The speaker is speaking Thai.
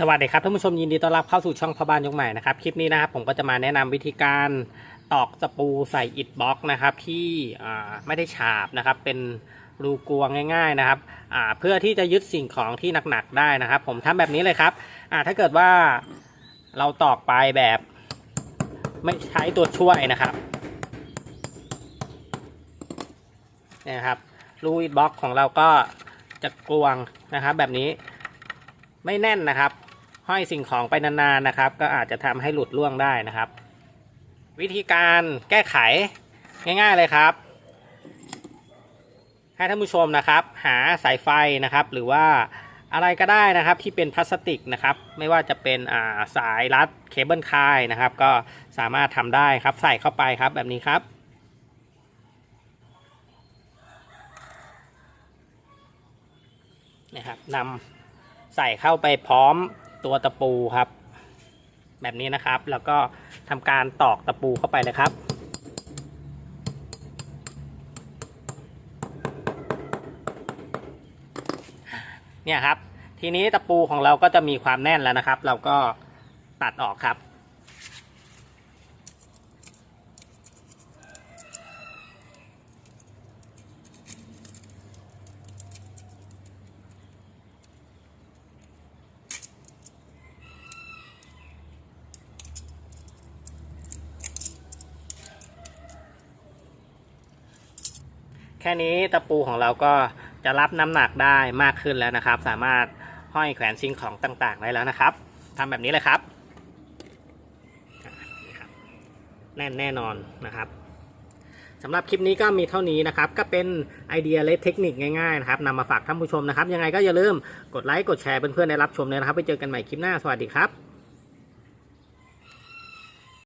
สวัสดีครับท่านผู้ชมยินดีต้อนรับเข้าสู่ช่องพบานยกใหม่นะครับ คลิปนี้นะครับผมก็จะมาแนะนำวิธีการตอกตะปูใส่อิฐบล็อกนะครับ ที่ไม่ได้ฉาบนะครับ เป็นรูกวงง่ายๆนะครับเพื่อที่จะยึดสิ่งของที่หนักๆได้นะครับ ผมทำแบบนี้เลยครับถ้าเกิดว่าเราตอกไปแบบไม่ใช้ตัวช่วยนะครับเนี่ยนะครับรูอิฐบล็อกของเราก็จะกลวงนะครับ แบบนี้ไม่แน่นนะครับ ห้อยสิ่งของไปนานๆนะครับ ก็อาจจะทำให้หลุดร่วงได้นะครับ วิธีการแก้ไขง่าย ๆเลยครับ ให้ท่านผู้ชมนะครับ หาสายไฟนะครับ หรือว่าอะไรก็ได้นะครับที่เป็นพลาสติกนะครับ ไม่ว่าจะเป็นาสายรัดเคเบิลคายนะครับ ก็สามารถทำได้ครับ ใส่เข้าไปครับแบบนี้ครับนะครับนำใส่เข้าไปพร้อม ตัวตะปูครับ แบบนี้นะครับ แล้วก็ทำการตอกตะปูเข้าไปเลยครับเนี่ยครับ ทีนี้ตะปูของเราก็จะมีความแน่นแล้วนะครับ เราก็ตัดออกครับ แค่นี้ตะปูของเราก็จะรับน้ำหนักได้มากขึ้นแล้วนะครับ สามารถห้อยแขวนสิ่งของต่างๆได้แล้วนะครับทำแบบนี้เลยครับอะนี่ครับ แน่นแน่นอนนะครับสำหรับคลิปนี้ก็มีเท่านี้นะครับ ก็เป็นไอเดียและเทคนิคง่ายๆนะครับนำมาฝากท่านผู้ชมนะครับ ยังไงก็อย่าลืมกดไลค์กดแชร์เพื่อนๆได้รับชมเลยนะครับ ไปเจอกันใหม่คลิปหน้า สวัสดีครับ